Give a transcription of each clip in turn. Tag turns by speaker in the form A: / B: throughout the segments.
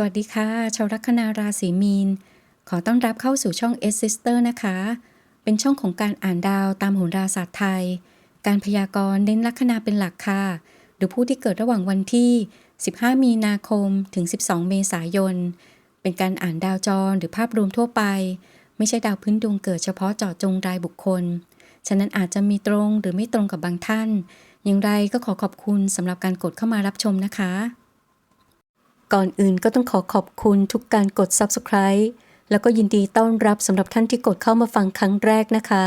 A: สวัสดีค่ะ ชาวลัคนาราศีมีน ขอต้อนรับเข้าสู่ช่อง S Sister นะคะ เป็นช่องของการอ่านดาวตามโหราศาสตร์ไทย การพยากรณ์เน้นลัคนาเป็นหลักค่ะ หรือผู้ที่เกิดระหว่างวันที่ 15 มีนาคมถึง 12 เมษายน เป็นการอ่านดาวจรหรือภาพรวมทั่วไป ไม่ใช่ดาวพื้นดวงเกิดเฉพาะเจาะจงรายบุคคล ฉะนั้นอาจจะมีตรงหรือไม่ตรงกับบางท่าน อย่างไรก็ขอขอบคุณสำหรับการกดเข้ามารับชมนะคะ ก่อนอื่นก็ต้องขอขอบคุณทุกการกด Subscribe แล้วก็ยินดีต้อนรับสำหรับท่านที่กดเข้ามาฟังครั้งแรกนะคะ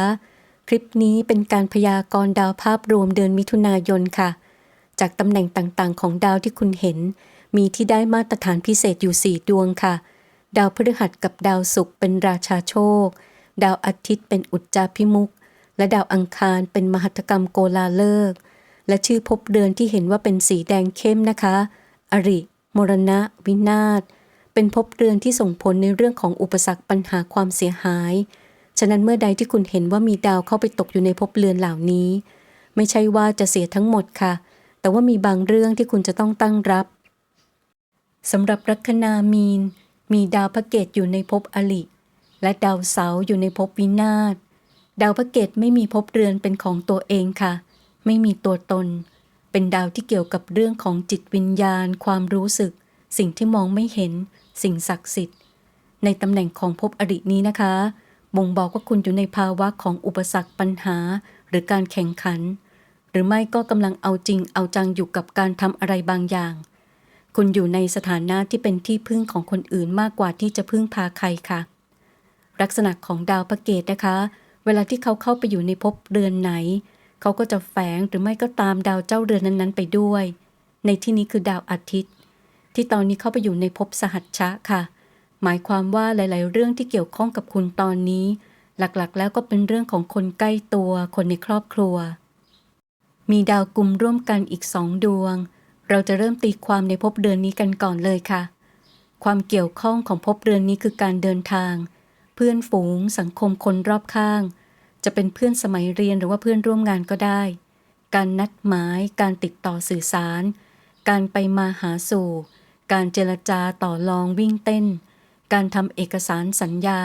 A: คลิปนี้เป็นการพยากรณ์ดาวภาพรวมเดือนมิถุนายนค่ะ จากตำแหน่งต่างๆ ของดาวที่คุณเห็น มีที่ได้มาตรฐานพิเศษอยู่ 4 ดวงค่ะ ดาวพฤหัสกับดาวศุกร์เป็นราชาโชค ดาวอาทิตย์เป็นอุจจาพิมุก และดาวอังคารเป็นมหัตกรรมโกลาเลิก และชื่อภพเดือนที่เห็นว่าเป็นสีแดงเข้มนะคะ อริ มรณะ วินาศ เป็นภพเรือนที่ส่งผลในเรื่องของอุปสรรคปัญหาความเสียหาย ฉะนั้นเมื่อใดที่คุณเห็นว่ามีดาวเข้าไปตกอยู่ในภพเรือนเหล่านี้ ไม่ใช่ว่าจะเสียทั้งหมดค่ะ แต่ว่ามีบางเรื่องที่คุณจะต้องตั้งรับสำหรับลัคนามีน มีดาวพระเกตอยู่ในภพอลิ และดาวเสาอยู่ในภพวินาศ ดาวพระเกตไม่มีภพเรือนเป็นของตัวเองค่ะ ไม่มีตัวตน เป็นดาวที่เกี่ยวกับเรื่องของจิตวิญญาณ ความรู้สึก สิ่งที่มองไม่เห็น สิ่งศักดิ์สิทธิ์ ในตำแหน่งของภพอรินี้นะคะ บ่งบอกว่าคุณอยู่ในภาวะของอุปสรรคปัญหา หรือการแข่งขัน หรือไม่ก็กำลังเอาจริงเอาจังอยู่กับการทำอะไรบางอย่าง คุณอยู่ในสถานะที่เป็นที่พึ่งของคนอื่นมากกว่าที่จะพึ่งพาใครค่ะ ลักษณะของดาวพระเกตนะคะ เวลาที่เขาเข้าไปอยู่ในภพเรือนไหน เขาก็จะแฝงหรือไม่ก็ตามดาวเจ้าเรือนนั้นๆ ไปด้วย ในที่นี้คือดาวอาทิตย์ ที่ตอนนี้เข้าไปอยู่ในภพสหัชชะค่ะ หมายความว่าหลาย ๆ เรื่องที่เกี่ยวข้องกับคุณตอนนี้ หลักๆ แล้วก็เป็นเรื่องของคนใกล้ตัว คนในครอบครัว มีดาวกลุ่มร่วมกันอีกสองดวง เราจะเริ่มตีความในภพเดือนนี้กันก่อนเลยค่ะ ความเกี่ยวข้องของภพเดือนนี้คือการเดินทาง เพื่อนฝูง สังคมคนรอบข้าง จะเป็นเพื่อนสมัยเรียนหรือว่าเพื่อนร่วมงานก็ได้ การนัดหมาย การติดต่อสื่อสาร การไปมาหาสู่ การเจรจาต่อรองวิ่งเต้น การทำเอกสารสัญญา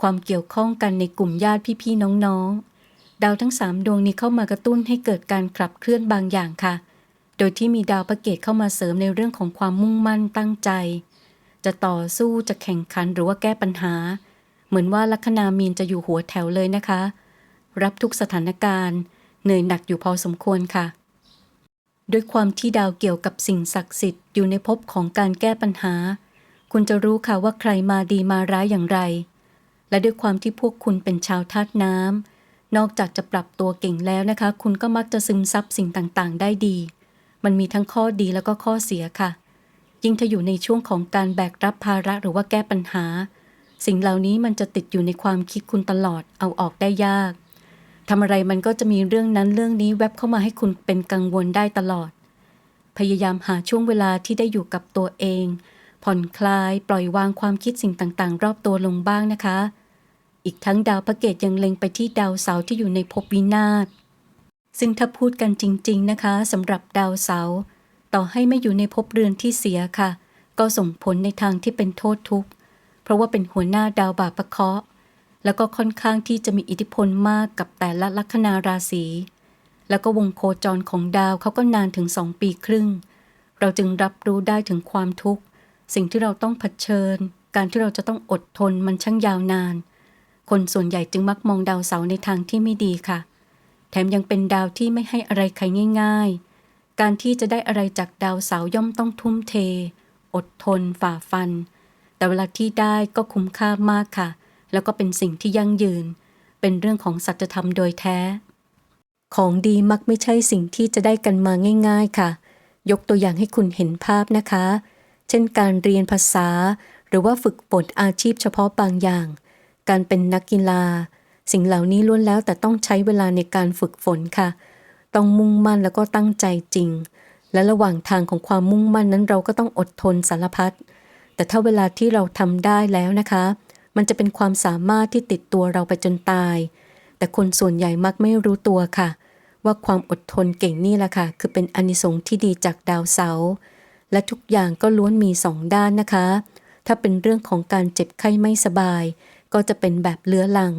A: ความเกี่ยวข้องกันในกลุ่มญาติพี่ๆน้องๆ ดาวทั้งสามดวงนี้เข้ามากระตุ้นให้เกิดการขับเคลื่อนบางอย่างค่ะ โดยที่มีดาวพระเกตเข้ามาเสริมในเรื่องของความมุ่งมั่นตั้งใจ จะต่อสู้จะแข่งขันหรือว่าแก้ปัญหา เหมือนว่าลัคนามีนจะอยู่หัวแถวเลยนะคะ รับทุกสถานการณ์ เหนื่อยหนักอยู่พอสมควรค่ะ ด้วยความที่ดาวเกี่ยวกับสิ่งศักดิ์สิทธิ์อยู่ในภพของการแก้ปัญหา คุณจะรู้ค่ะว่าใครมาดีมาร้ายอย่างไร และด้วยความที่พวกคุณเป็นชาวธาตุน้ำนอกจากจะปรับตัวเก่งแล้วนะคะ คุณก็มักจะซึมซับสิ่งต่างๆ ได้ดี มันมีทั้งข้อดีแล้วก็ข้อเสียค่ะยิ่งถ้าอยู่ในช่วงของการแบกรับภาระหรือว่าแก้ปัญหา สิ่งเหล่านี้มันจะติดอยู่ในความคิดคุณตลอดเอาออกได้ยากทำอะไรมันก็จะมีเรื่องนั้นเรื่องนี้แวบเข้ามาให้คุณเป็นกังวลได้ตลอด พยายามหาช่วงเวลาที่ได้อยู่กับตัวเอง ผ่อนคลายปล่อยวางความคิดสิ่งต่างๆ รอบตัวลงบ้างนะคะ อีกทั้งดาวพระเกตยังเล็งไปที่ดาวเสาร์ที่อยู่ในภพวินาศซึ่งถ้าพูดกันจริง ๆนะคะสำหรับดาวเสาร์ต่อให้ไม่อยู่ในภพเรือนที่เสียค่ะ ก็ส่งผลในทางที่เป็นโทษทุกข์ เพราะว่าเป็นหัวหน้าดาวบาปะเคาะ แล้วก็ค่อนข้างที่จะมีอิทธิพลมากกับแต่ละลัคนาราศี แล้วก็วงโคจรของดาวเขาก็นานถึงสองปีครึ่ง เราจึงรับรู้ได้ถึงความทุกข์ สิ่งที่เราต้องเผชิญ การที่เราจะต้องอดทนมันช่างยาวนาน คนส่วนใหญ่จึงมักมองดาวเสาร์ในทางที่ไม่ดีค่ะ แถมยังเป็นดาวที่ไม่ให้อะไรใครง่าย ๆ การที่จะได้อะไรจากดาวเสาร์ย่อมต้องทุ่มเท อดทนฝ่าฟัน แต่เวลาที่ได้ก็คุ้มค่ามากค่ะ แล้วก็เป็นสิ่งที่ยั่งยืน เป็นเรื่องของสัจธรรมโดยแท้ ของดีมักไม่ใช่สิ่งที่จะได้กันมาง่าย ๆค่ะ ยกตัวอย่างให้คุณเห็นภาพนะคะ เช่นการเรียนภาษา หรือว่าฝึกฝนอาชีพเฉพาะบางอย่าง การเป็นนักกีฬา สิ่งเหล่านี้ล้วนแล้วแต่ต้องใช้เวลาในการฝึกฝนค่ะ ต้องมุ่งมั่นแล้วก็ตั้งใจจริง และระหว่างทางของความมุ่งมั่นนั้นเราก็ต้องอดทนสารพัด แต่ถ้าเวลาที่เราทำได้แล้วนะคะ มันจะเป็นความสามารถที่ติดตัวเราไปจนตาย แต่คนส่วนใหญ่มักไม่รู้ตัวค่ะ ว่าความอดทนเก่งนี่แหละค่ะ คือเป็นอนิสงส์ที่ดีจากดาวเสาร์และทุกอย่างก็ล้วนมีสองด้านนะคะ ถ้าเป็นเรื่องของการเจ็บไข้ไม่สบาย ก็จะเป็นแบบเลื้อรัง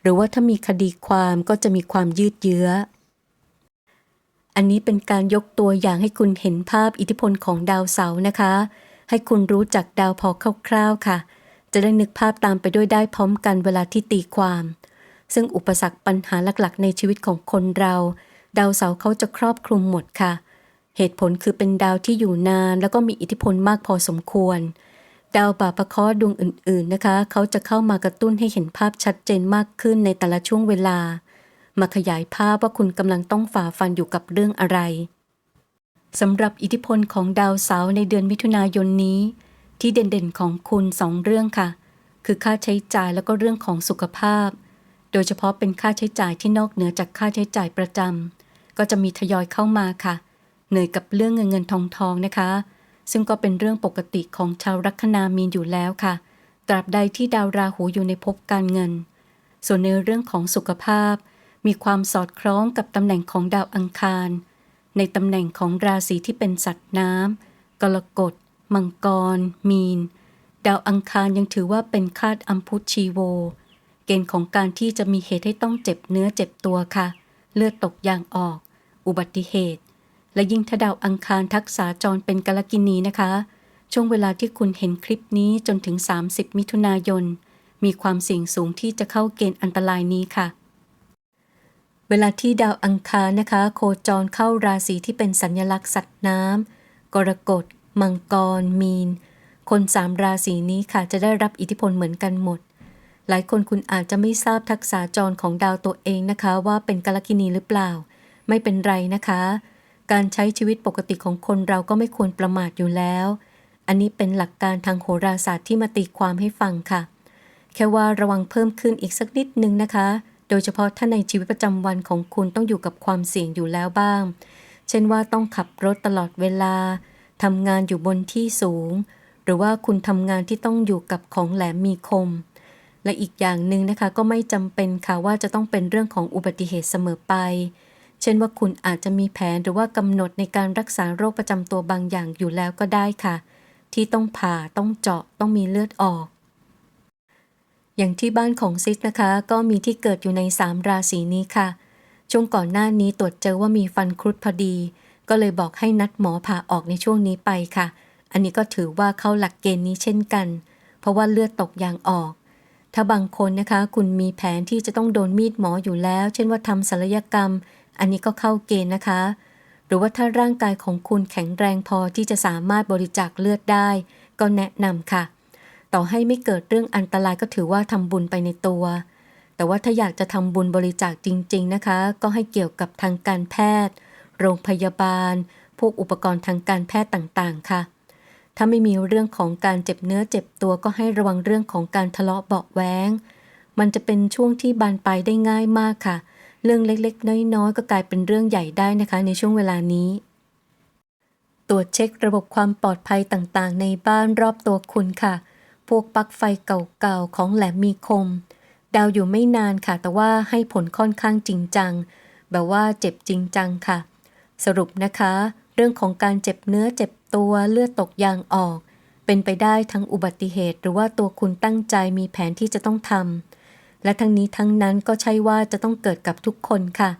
A: หรือว่าถ้ามีคดีความก็จะมีความยืดเยื้อ อันนี้เป็นการยกตัวอย่างให้คุณเห็นภาพอิทธิพลของดาวเสาร์นะคะ ให้คุณรู้จักดาวพอคร่าวๆค่ะ จะได้นึกภาพตามไปด้วยได้พร้อมกันเวลาที่ตีความ ซึ่งอุปสรรคปัญหาหลักๆ ในชีวิตของคนเรา ดาวเสาเขาจะครอบคลุมหมดค่ะ เหตุผลคือเป็นดาวที่อยู่นานแล้วก็มีอิทธิพลมากพอสมควร ดาวบาปะเคราะห์ดวงอื่นๆนะคะ เขาจะเข้ามากระตุ้นให้เห็นภาพชัดเจนมากขึ้นในแต่ละช่วงเวลา มาขยายภาพว่าคุณกำลังต้องฝ่าฟันอยู่กับเรื่องอะไร สำหรับอิทธิพลของดาวเสาร์ในเดือนมิถุนายนนี้ ที่เด่นๆของคุณสองเรื่องค่ะ คือค่าใช้จ่ายแล้วก็เรื่องของสุขภาพ โดยเฉพาะเป็นค่าใช้จ่ายที่นอกเหนือจากค่าใช้จ่ายประจำก็จะมีทยอยเข้ามาค่ะ เหนื่อยกับเรื่องเงินเงินทองทองนะคะ ซึ่งก็เป็นเรื่องปกติของชาวลัคนามีนอยู่แล้วค่ะ ตราบใดที่ดาวราหูอยู่ในภพการเงิน ส่วนในเรื่องของสุขภาพ มีความสอดคล้องกับตำแหน่งของดาวอังคาร ในตำแหน่งของราศีที่เป็นสัตว์น้ำกรกฎ มังกร มีน ดาวอังคารยังถือว่าเป็นคาดอัมพุชีโว เกณฑ์ของการที่จะมีเหตุให้ต้องเจ็บเนื้อเจ็บตัวค่ะ เลือดตกยางออก อุบัติเหตุ และยิ่งถ้าดาวอังคารทักษาจรเป็นกาลกินีนะคะ ช่วงเวลาที่คุณเห็นคลิปนี้จนถึง 30 มิถุนายน มีความเสี่ยงสูงที่จะเข้าเกณฑ์อันตรายนี้ค่ะ เวลาที่ดาวอังคารนะคะ โคจรเข้าราศีที่เป็นสัญลักษณ์สัตว์น้ำกรกฎ มังกร มีน คนสามราศีนี้ค่ะจะได้รับอิทธิพลเหมือนกันหมด หลายคนคุณอาจจะไม่ทราบทักษะจรของดาวตัวเองนะคะ ว่าเป็นกาลกินีหรือเปล่า ไม่เป็นไรนะคะ การใช้ชีวิตปกติของคนเราก็ไม่ควรประมาทอยู่แล้ว อันนี้เป็นหลักการทางโหราศาสตร์ที่มาตีความให้ฟังค่ะ แค่ว่าระวังเพิ่มขึ้นอีกสักนิดนึงนะคะ โดยเฉพาะถ้าในชีวิตประจำวันของคุณต้องอยู่กับความเสี่ยงอยู่แล้วบ้าง เช่นว่าต้องขับรถตลอดเวลาทำงานอยู่บนที่สูง หรือว่าคุณทำงานที่ต้องอยู่กับของแหลมมีคม และอีกอย่างหนึ่งนะคะก็ไม่จำเป็นค่ะว่าจะต้องเป็นเรื่องของอุบัติเหตุเสมอไป เช่นว่าคุณอาจจะมีแผนหรือว่ากำหนดในการรักษาโรคประจำตัวบางอย่างอยู่แล้วก็ได้ค่ะ ที่ต้องผ่าต้องเจาะต้องมีเลือดออก อย่างที่บ้านของซิสนะคะ ก็มีที่เกิดอยู่ใน 3 ราศีนี้ค่ะ ช่วงก่อนหน้านี้ตรวจเจอว่ามีฟันครุดพอดี ก็เลยบอกให้นัดหมอผ่าออกในช่วงนี้ไปค่ะ อันนี้ก็ถือว่าเข้าหลักเกณฑ์นี้เช่นกัน เพราะว่าเลือดตกยางออก ถ้าบางคนนะคะ คุณมีแผนที่จะต้องโดนมีดหมออยู่แล้ว เช่นว่าทำศัลยกรรม อันนี้ก็เข้าเกณฑ์นะคะ หรือว่าถ้าร่างกายของคุณแข็งแรงพอที่จะสามารถบริจาคเลือดได้ ก็แนะนำค่ะ ต่อให้ไม่เกิดเรื่องอันตรายก็ถือว่าทำบุญไปในตัว แต่ว่าถ้าอยากจะทำบุญบริจาคจริง ๆนะคะ ก็ให้เกี่ยวกับทางการแพทย์ โรงพยาบาล พวกอุปกรณ์ทางการแพทย์ต่างๆ ค่ะ ถ้าไม่มีเรื่องของการเจ็บเนื้อเจ็บตัวก็ให้ระวังเรื่องของการทะเลาะเบาแว้งมันจะเป็นช่วงที่บานปลายได้ง่ายมากค่ะ เรื่องเล็กๆ น้อยๆ ก็กลายเป็นเรื่องใหญ่ได้นะคะ ในช่วงเวลานี้ตรวจเช็คระบบความปลอดภัยต่างๆ ในบ้านรอบตัวคุณค่ะ พวกปลั๊กไฟเก่าๆของแหลมมีคม ดาวอยู่ไม่นานค่ะ แต่ว่าให้ผลค่อนข้างจริงจัง แบบว่าเจ็บจริงจังค่ะ สรุปนะคะ เรื่องของการเจ็บเนื้อเจ็บตัวเลือดตกยางออก เป็นไปได้ทั้งอุบัติเหตุ หรือว่าตัวคุณตั้งใจมีแผนที่จะต้องทำและทั้งนี้ทั้งนั้นก็ใช่ว่าจะต้องเกิดกับทุกคนค่ะ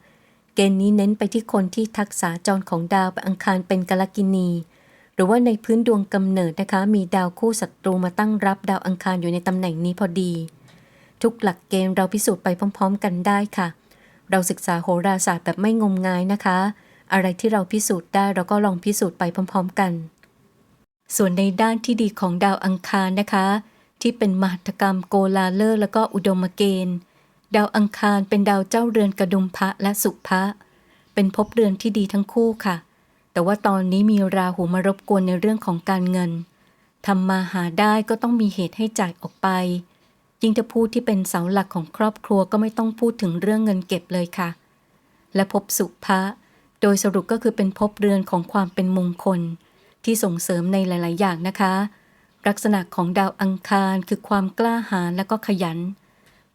A: เกณฑ์นี้เน้นไปที่คนที่ทักษะจรของดาวอังคารเป็นกาลกินี หรือว่าในพื้นดวงกำเนิดนะคะ มีดาวคู่ศัตรูมาตั้งรับดาวอังคารอยู่ในตำแหน่งนี้พอดี ทุกหลักเกณฑ์เราพิสูจน์ไปพร้อม ๆ กันได้ค่ะ เราศึกษาโหราศาสตร์แบบไม่งมงายนะคะ อะไรที่เราพิสูจน์ได้เราก็ลองพิสูจน์ไปพร้อม ๆ กัน ส่วนในด้านที่ดีของดาวอังคารนะคะ ที่เป็นมหัตกรรมโกลาเลอร์แล้วก็อุดมเกณฑ์ดาวอังคารเป็นดาวเจ้าเรือนกระดุมพระและสุภะเป็นภพเรือนที่ดีทั้งคู่ค่ะ แต่ว่าตอนนี้มีราหูมารบกวนในเรื่องของการเงินทำมาหาได้ก็ต้องมีเหตุให้จ่ายออกไป ยิ่งถ้าผู้ที่เป็นเสาหลักของครอบครัวก็ไม่ต้องพูดถึงเรื่องเงินเก็บเลยค่ะ และภพสุภะโดยสรุปก็คือเป็นภพเรือนของความเป็นมงคล ที่ส่งเสริมในหลาย ๆ อย่างนะคะ ลักษณะของดาวอังคารคือความกล้าหาญและก็ขยัน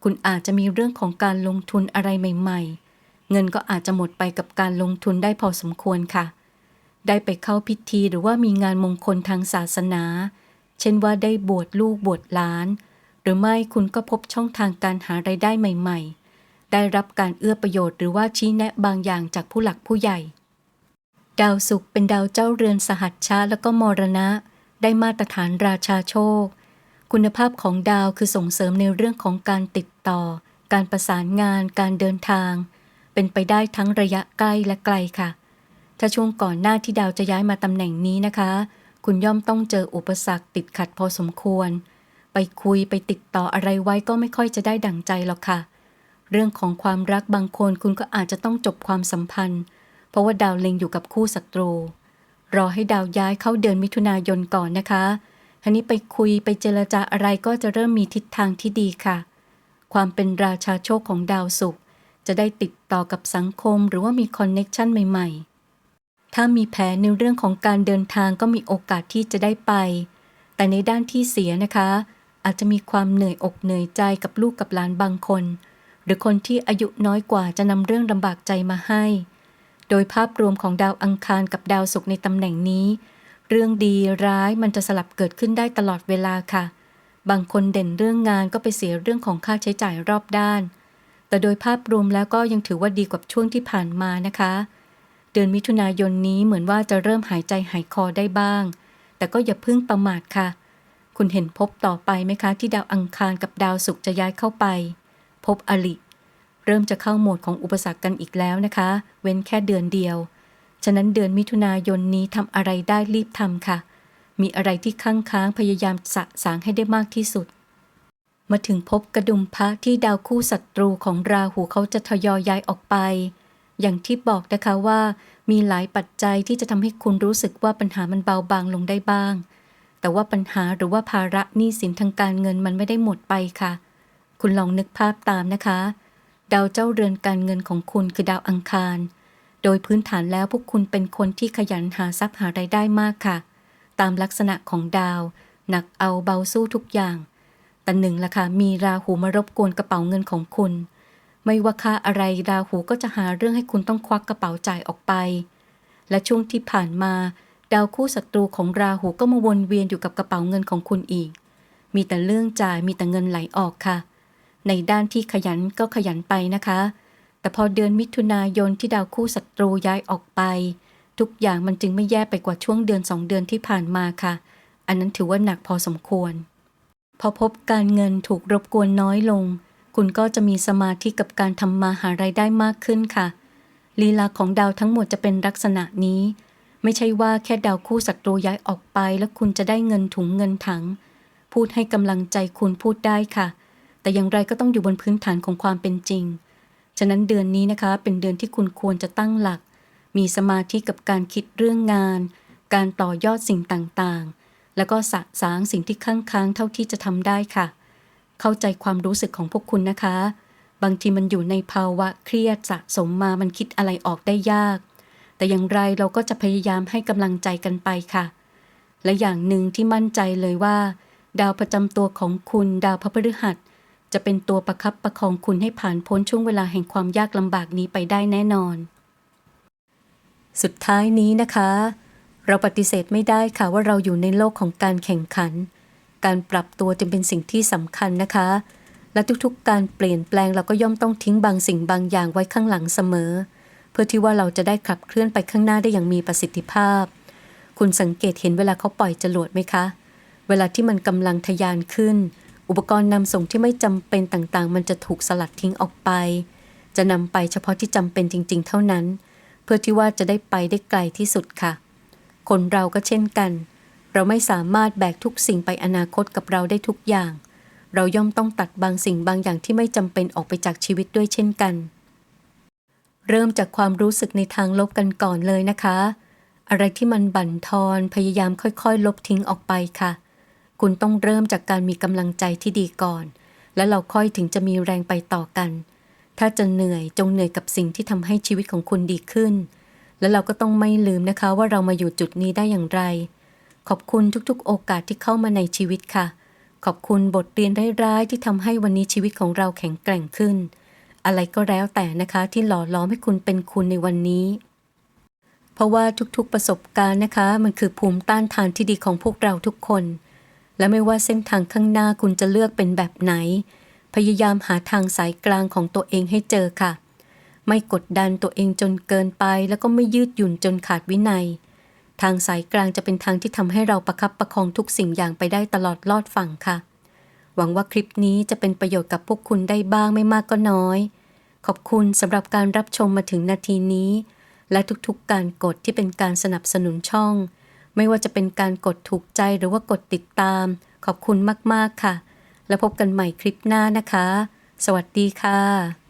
A: คุณอาจจะมีเรื่องของการลงทุนอะไรใหม่ ๆ เงินก็อาจจะหมดไปกับการลงทุนได้พอสมควรค่ะ ได้ไปเข้าพิธีหรือว่ามีงานมงคลทางศาสนา เช่นว่าได้บวชลูกบวชหลาน หรือไม่คุณก็พบช่องทางการหาไรายได้ใหม่ ๆ ได้รับการเอื้อประโยชน์หรือว่าชี้แนะบางอย่างจากผู้หลักผู้ใหญ่ ดาวศุกร์เป็นดาวเจ้าเรือนสหัชชะแล้วก็มรณะ ได้มาตรฐานราชาโชค คุณภาพของดาวคือส่งเสริมในเรื่องของการติดต่อ การประสานงาน การเดินทาง เป็นไปได้ทั้งระยะใกล้และไกลค่ะ ถ้าช่วงก่อนหน้าที่ดาวจะย้ายมาตำแหน่งนี้นะคะ คุณย่อมต้องเจออุปสรรคติดขัดพอสมควร ไปคุยไปติดต่ออะไรไว้ก็ไม่ค่อยจะได้ดั่งใจหรอกค่ะ เรื่องของความรักบางคนคุณก็อาจจะต้องจบความสัมพันธ์ เพราะว่าดาวเล็งอยู่กับคู่ศัตรู รอให้ดาวย้ายเข้าเดือนมิถุนายนก่อนนะคะทีนี้ไปคุยไปเจรจาอะไรก็จะเริ่มมีทิศทางที่ดีค่ะ ความเป็นราชาโชคของดาวศุกร์จะได้ติดต่อกับสังคมหรือว่ามีคอนเน็กชันใหม่ๆ ถ้ามีแผนในเรื่องของการเดินทางก็มีโอกาสที่จะได้ไป แต่ในด้านที่เสียนะคะ อาจจะมีความเหนื่อยอกเหนื่อยใจกับลูกกับหลานบางคน หรือคนที่อายุน้อยกว่าจะนำเรื่องลำบากใจมาให้ โดยภาพรวมของดาวอังคารกับดาวศุกร์ในตำแหน่งนี้ เรื่องดีร้ายมันจะสลับเกิดขึ้นได้ตลอดเวลาค่ะ บางคนเด่นเรื่องงานก็ไปเสียเรื่องของค่าใช้จ่ายรอบด้าน แต่โดยภาพรวมแล้วก็ยังถือว่าดีกว่าช่วงที่ผ่านมานะคะ เดือนมิถุนายนนี้เหมือนว่าจะเริ่มหายใจหายคอได้บ้าง แต่ก็อย่าเพิ่งประมาทค่ะ คุณเห็นพบต่อไปไหมคะ ที่ดาวอังคารกับดาวศุกร์จะย้ายเข้าไป พบอลิเริ่มจะเข้าโหมดของอุปสรรคกันอีกแล้วนะคะ เว้นแค่เดือนเดียว ฉะนั้นเดือนมิถุนายนนี้ทำอะไรได้รีบทำค่ะ มีอะไรที่ค้างค้างพยายามสะสางให้ได้มากที่สุด มาถึงพบกระดุมพระที่ดาวคู่ศัตรูของราหูเขาจะทยอยย้ายออกไป อย่างที่บอกนะคะว่า มีหลายปัจจัยที่จะทำให้คุณรู้สึกว่าปัญหามันเบาบางลงได้บ้าง แต่ว่าปัญหาหรือว่าภาระหนี้สินทางการเงินมันไม่ได้หมดไปค่ะ คุณลองนึกภาพตามนะคะ ดาวเจ้าเรือนการเงินของคุณคือดาวอังคาร โดยพื้นฐานแล้วพวกคุณเป็นคนที่ขยันหาทรัพย์หาไรายได้มากค่ะ ตามลักษณะของดาว หนักเอาเบาสู้ทุกอย่างแต่หนึ่งล่ะค่ะมีราหูมารบกวนกระเป๋าเงินของคุณ ไม่ว่าค่าอะไรราหูก็จะหาเรื่องให้คุณต้องควักกระเป๋าจ่ายออกไป และช่วงที่ผ่านมา ดาวคู่ศัตรูของราหูก็มาวนเวียนอยู่กับกระเป๋าเงินของคุณอีก มีแต่เรื่องจ่ายมีแต่เงินไหลออกค่ะ ในด้านที่ขยันก็ขยันไปนะคะ แต่พอเดือนมิถุนายนที่ดาวคู่ศัตรูย้ายออกไป ทุกอย่างมันจึงไม่แย่ไปกว่าช่วงเดือนสองเดือนที่ผ่านมาค่ะ อันนั้นถือว่าหนักพอสมควร พอพบการเงินถูกรบกวนน้อยลง คุณก็จะมีสมาธิกับการทำมาหารายได้มากขึ้นค่ะ ลีลาของดาวทั้งหมดจะเป็นลักษณะนี้ ไม่ใช่ว่าแค่ดาวคู่ศัตรูย้ายออกไป แล้วคุณจะได้เงินถุงเงินถัง พูดให้กำลังใจคุณพูดได้ค่ะ แต่อย่างไรก็ต้องอยู่บนพื้นฐานของความเป็นจริง ฉะนั้นเดือนนี้นะคะ เป็นเดือนที่คุณควรจะตั้งหลัก มีสมาธิกับการคิดเรื่องงาน การต่อยอดสิ่งต่างๆ แล้วก็สะสางสิ่งที่ค้างค้างๆเท่าที่จะทำได้ค่ะ เข้าใจความรู้สึกของพวกคุณนะคะ บางทีมันอยู่ในภาวะเครียดสะสมมามันคิดอะไรออกได้ยาก แต่อย่างไรเราก็จะพยายามให้กำลังใจกันไปค่ะ และอย่างหนึ่งที่มั่นใจเลยว่า ดาวประจำตัวของคุณดาวพระพฤหัส จะเป็นตัวประคับประคองคุณให้ผ่านพ้นช่วงเวลาแห่งความยากลำบากนี้ไปได้แน่นอน สุดท้ายนี้นะคะ เราปฏิเสธไม่ได้ค่ะว่าเราอยู่ในโลกของการแข่งขัน การปรับตัวจึงเป็นสิ่งที่สำคัญนะคะ และทุกๆ การเปลี่ยนแปลงเราก็ย่อมต้องทิ้งบางสิ่งบางอย่างไว้ข้างหลังเสมอ เพื่อที่ว่าเราจะได้ขับเคลื่อนไปข้างหน้าได้อย่างมีประสิทธิภาพ คุณสังเกตเห็นเวลาเขาปล่อยจรวดไหมคะ เวลาที่มันกำลังทะยานขึ้น อุปกรณ์นำส่งที่ไม่จำเป็นต่างๆ มันจะถูกสลัดทิ้งออกไป จะนำไปเฉพาะที่จำเป็นจริง ๆ เท่านั้น เพื่อที่ว่าจะได้ไปได้ไกลที่สุดค่ะ คนเราก็เช่นกัน เราไม่สามารถแบกทุกสิ่งไปอนาคตกับเราได้ทุกอย่าง เราย่อมต้องตัดบางสิ่งบางอย่างที่ไม่จำเป็นออกไปจากชีวิตด้วยเช่นกัน เริ่มจากความรู้สึกในทางลบกันก่อนเลยนะคะ อะไรที่มันบั่นทอนพยายามค่อยๆ ลบทิ้งออกไปค่ะ คุณต้องเริ่มจากการมีกำลังใจที่ดีก่อน แล้วเราค่อยถึงจะมีแรงไปต่อกัน ถ้าจะเหนื่อยจงเหนื่อยกับสิ่งที่ทำให้ชีวิตของคุณดีขึ้น แล้วเราก็ต้องไม่ลืมนะคะว่าเรามาอยู่จุดนี้ได้อย่างไร ขอบคุณทุกๆ โอกาสที่เข้ามาในชีวิตค่ะ ขอบคุณบทเรียนร้ายๆที่ทำให้วันนี้ชีวิตของเราแข็งแกร่งขึ้น อะไรก็แล้วแต่นะคะที่หล่อล้อมให้คุณเป็นคุณในวันนี้ เพราะว่าทุกๆประสบการณ์นะคะ มันคือภูมิต้านทานที่ดีของพวกเราทุกคน และไม่ว่าเส้นทางข้างหน้าคุณจะเลือกเป็นแบบไหน พยายามหาทางสายกลางของตัวเองให้เจอค่ะ ไม่กดดันตัวเองจนเกินไป แล้วก็ไม่ยืดหยุ่นจนขาดวินัย ทางสายกลางจะเป็นทางที่ทำให้เราประคับประคองทุกสิ่งอย่างไปได้ตลอดลอดฝั่งค่ะ หวังว่าคลิปนี้จะเป็นประโยชน์กับพวกคุณได้บ้างไม่มากก็น้อย ขอบคุณสำหรับการรับชมมาถึงนาทีนี้ และทุกๆการกดที่เป็นการสนับสนุนช่อง ไม่ว่าจะเป็นการกดถูกใจหรือว่ากดติดตาม ขอบคุณมากๆค่ะ แล้วพบกันใหม่คลิปหน้านะคะ สวัสดีค่ะ